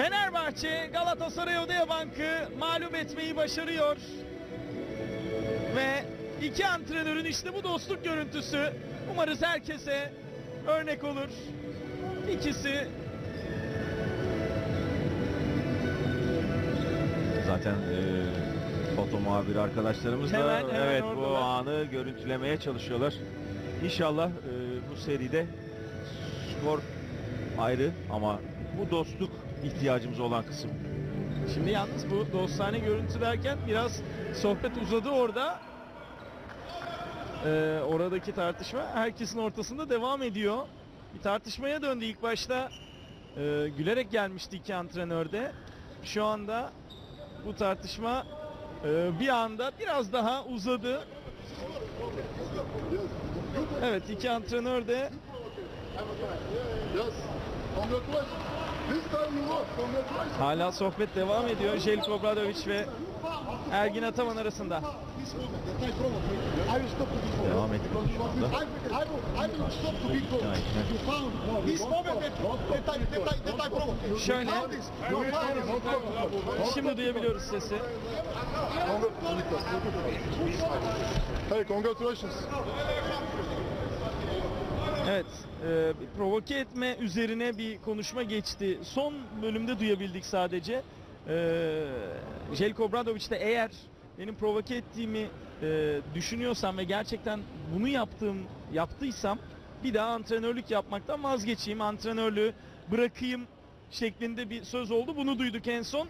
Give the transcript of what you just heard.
Fenerbahçe Galatasaray Odeyabank'ı mağlup etmeyi başarıyor. Ve iki antrenörün işte bu dostluk görüntüsü umarız herkese örnek olur. İkisi Zaten e, foto muhabiri arkadaşlarımız da Hemen, hemen evet bu oradalar. anı görüntülemeye çalışıyorlar. İnşallah e, bu seride skor ayrı ama bu dostluk ihtiyacımız olan kısım. Şimdi yalnız bu dostane görüntü derken biraz sohbet uzadı orada. Ee, oradaki tartışma herkesin ortasında devam ediyor. Bir tartışmaya döndü ilk başta. e, gülerek gelmişti iki antrenör. Şu anda bu tartışma e, bir anda biraz daha uzadı. Evet iki antrenör de hala sohbet devam ediyor. Jelko Obradovic ve Ergin Ataman arasında. Devam ediyor Şöyle. Şimdi duyabiliyoruz sesi. Hey, congratulations. Evet, e, bir provoke etme üzerine bir konuşma geçti. Son bölümde duyabildik sadece. E, Jelko Obradovic de eğer benim provoke ettiğimi e, düşünüyorsam ve gerçekten bunu yaptığım yaptıysam bir daha antrenörlük yapmaktan vazgeçeyim, antrenörlüğü bırakayım şeklinde bir söz oldu. Bunu duyduk en son.